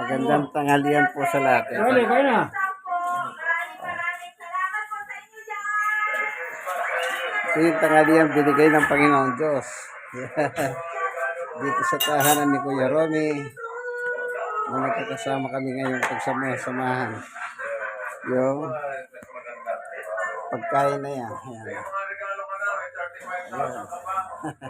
Magandang tanghalian po sa lahat. Kaya kaya na. Ito yung tanghalian binigay ng Panginoong Diyos. Dito sa tahanan ni Kuya Romy na magkakasama kami ngayong pagsama-samahan. Yung pagkain na yan. Ayan. Maraming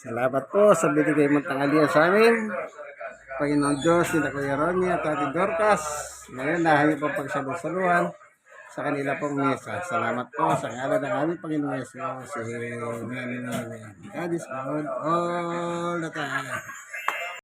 Salamat po sa binigay mong tanghalian sa amin. Panginoon Diyos, sila Kuya Ronnie at Ate Dorcas. Ngayon, nahayo po pagsalusaluhan sa kanila pong mesa. Salamat po sa ngalan ng aming Panginoon Yesus. Amen. God is good all the time.